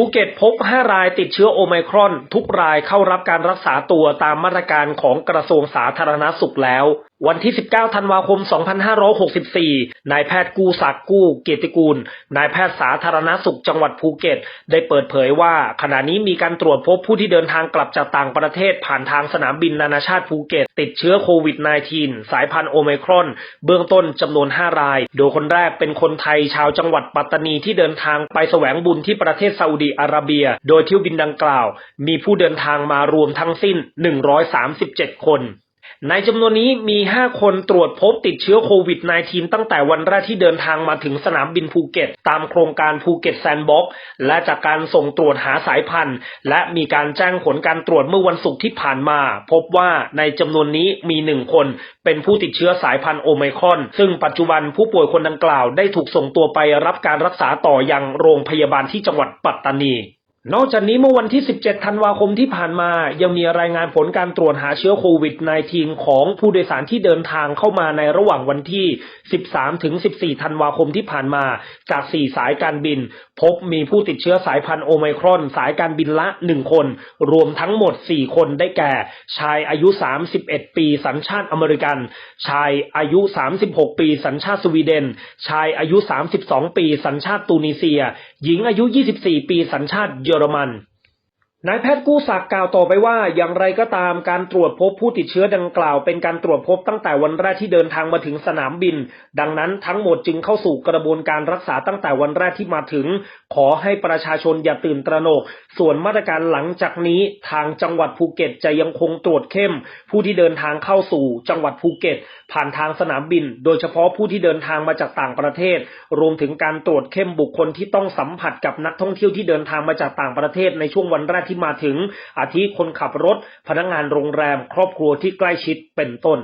ภูเก็ตพบ 5 รายติดเชื้อโอไมครอน ทุกรายเข้ารับการรักษาตัวตามมาตรการของกระทรวงสาธารณสุขแล้ววันที่ 19 ธันวาคม 2564 นายแพทย์กู้ศักกู้เกียรติกูล นายแพทย์สาธารณสุขจังหวัดภูเก็ต ได้เปิดเผยว่า ขณะนี้มีการตรวจพบผู้ที่เดินทางกลับจากต่างประเทศผ่านทางสนามบินนานาชาติภูเก็ต ติดเชื้อโควิด -19 สายพันธุ์โอไมครอน เบื้องต้นจำนวน 5 ราย โดยคนแรกเป็นคนไทยชาวจังหวัดปัตตานีที่เดินทางไปแสวงบุญที่ประเทศซาอุดีอาระเบีย โดยเที่ยวบินดังกล่าว มีผู้เดินทางมารวมทั้งสิ้น 137 คน ในจำนวนนี้มี 5 คนตรวจพบติดเชื้อโควิด -19 ตั้งแต่วันแรกที่เดินทางมาถึงสนามบินภูเก็ต ตามโครงการภูเก็ตแซนด์บ็อกซ์และจากการส่งตรวจหาสายพันธุ์ และมีการแจ้งผลการตรวจเมื่อวันศุกร์ที่ผ่านมา พบว่าในจำนวนนี้มี 1 คน เป็นผู้ติดเชื้อสายพันธุ์โอไมครอน ซึ่งปัจจุบันผู้ป่วยคนดังกล่าวได้ถูกส่งตัวไปรับการรักษาต่อยังโรงพยาบาลที่จังหวัดปัตตานี นอกจากนี้เมื่อวันที่ 17 ธันวาคมที่ผ่านมา ยังมีรายงานผลการตรวจหาเชื้อโควิด -19 ของผู้โดยสารที่เดินทางเข้ามาในระหว่างวันที่ 13 ถึง 14 ธันวาคมที่ผ่านมา จาก 4 สายการบิน พบมีผู้ติดเชื้อสายพันธุ์โอไมครอน สายการบินละ 1 คน รวมทั้งหมด 4 คนได้แก่ ชายอายุ 31 ปี สัญชาติอเมริกัน ชายอายุ 36 ปี สัญชาติสวีเดน ชายอายุ 32 ปี สัญชาติตูนิเซีย หญิงอายุ 24 ปี สัญชาติเยอรมั นายแพทย์กู้ศักดิ์กล่าวต่อไปว่า อย่างไรก็ตามการตรวจพบผู้ติดเชื้อดังกล่าว เป็นการตรวจพบตั้งแต่วันแรกที่เดินทางมาถึงสนามบิน ดังนั้นทั้งหมดจึงเข้าสู่กระบวนการรักษาตั้งแต่วันแรกที่มาถึง ขอให้ประชาชนอย่าตื่นตระหนก ส่วนมาตรการหลังจากนี้ทางจังหวัดภูเก็ตจะยังคงตรวจเข้ม ผู้ที่เดินทางเข้าสู่จังหวัดภูเก็ต ผ่านทางสนามบิน โดยเฉพาะผู้ที่เดินทางมาจากต่างประเทศ รวมถึงการตรวจเข้มบุคคลที่ต้องสัมผัสกับนักท่องเที่ยวที่เดินทางมาจากต่างประเทศในช่วงวันแรกที่มาถึงอาทิคนขับรถ พนักงานโรงแรม ครอบครัวที่ใกล้ชิดเป็นต้น